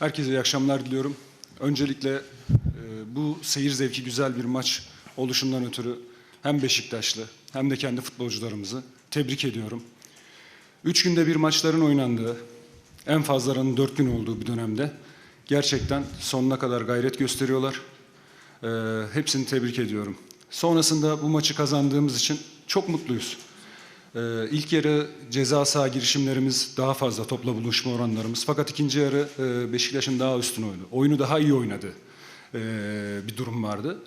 Herkese iyi akşamlar diliyorum. Öncelikle e, bu seyir zevki güzel bir maç oluşundan ötürü hem Beşiktaşlı hem de kendi futbolcularımızı tebrik ediyorum. Üç günde bir maçların oynandığı, en fazlarının dört gün olduğu bir dönemde gerçekten sonuna kadar gayret gösteriyorlar. E, hepsini tebrik ediyorum. Sonrasında bu maçı kazandığımız için çok mutluyuz. Ee, ilk yarı ceza saha girişimlerimiz daha fazla topla buluşma oranlarımız. Fakat ikinci yarı e, Beşiktaş'ın daha üstün oyunu. Oyunu daha iyi oynadı e, bir durum vardı.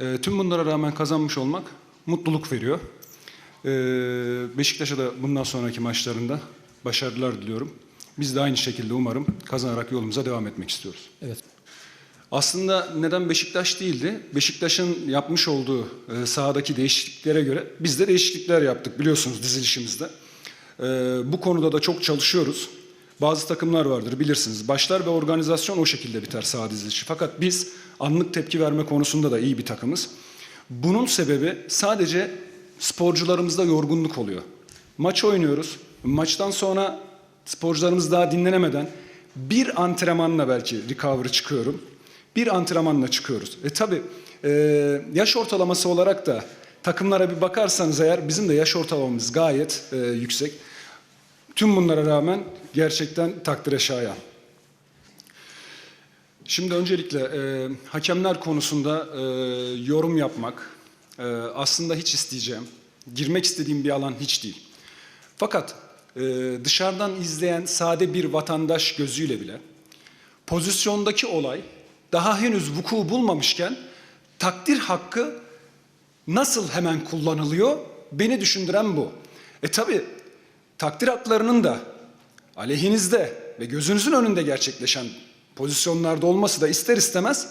E, tüm bunlara rağmen kazanmış olmak mutluluk veriyor. Beşiktaş'a da bundan sonraki maçlarında başarılar diliyorum. Biz de aynı şekilde umarım kazanarak yolumuza devam etmek istiyoruz. Evet. Aslında neden Beşiktaş değildi? Beşiktaş'ın yapmış olduğu e, sahadaki değişikliklere göre biz de değişiklikler yaptık biliyorsunuz dizilişimizde. E, bu konuda da çok çalışıyoruz. Bazı takımlar vardır bilirsiniz. Başlar ve organizasyon o şekilde biter saha dizilişi. Fakat biz anlık tepki verme konusunda da iyi bir takımız. Bunun sebebi sadece sporcularımızda yorgunluk oluyor. Maç oynuyoruz. Maçtan sonra sporcularımız daha dinlenemeden bir antrenmanla belki recovery çıkıyorum. Bir antrenmanla çıkıyoruz. E tabi yaş ortalaması olarak da takımlara bir bakarsanız eğer bizim de yaş ortalamamız gayet e, yüksek. Tüm bunlara rağmen gerçekten takdire şayan. Şimdi öncelikle e, hakemler konusunda e, yorum yapmak e, aslında hiç isteyeceğim. Girmek istediğim bir alan hiç değil. Fakat e, dışarıdan izleyen sade bir vatandaş gözüyle bile pozisyondaki olay daha henüz vuku bulmamışken takdir hakkı nasıl hemen kullanılıyor beni düşündüren bu. E tabi takdir haklarının da aleyhinizde ve gözünüzün önünde gerçekleşen pozisyonlarda olması da ister istemez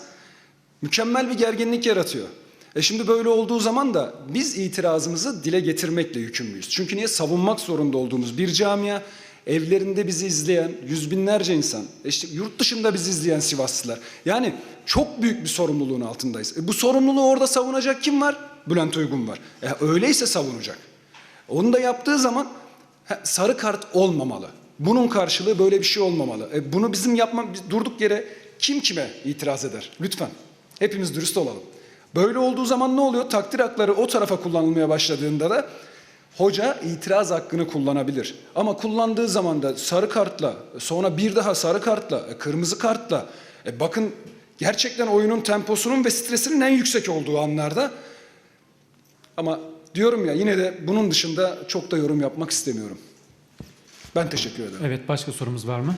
mükemmel bir gerginlik yaratıyor. E şimdi böyle olduğu zaman da biz itirazımızı dile getirmekle yükümlüyüz. Çünkü niye savunmak zorunda olduğumuz bir camia, evlerinde bizi izleyen yüz binlerce insan, e işte yurt dışında bizi izleyen Sivaslılar. Yani çok büyük bir sorumluluğun altındayız. E bu sorumluluğu orada savunacak kim var? Bülent Uygun var. E öyleyse savunacak. Onu da yaptığı zaman sarı kart olmamalı. Bunun karşılığı böyle bir şey olmamalı. E bunu bizim yapma durduk yere kim kime itiraz eder? Lütfen. Hepimiz dürüst olalım. Böyle olduğu zaman ne oluyor? Takdir hakları o tarafa kullanılmaya başladığında da hoca itiraz hakkını kullanabilir. Ama kullandığı zaman da sarı kartla, sonra bir daha sarı kartla, e, kırmızı kartla. E bakın gerçekten oyunun temposunun ve stresinin en yüksek olduğu anlarda ama diyorum ya yine de bunun dışında çok da yorum yapmak istemiyorum. Ben teşekkür ederim. Evet başka sorumuz var mı?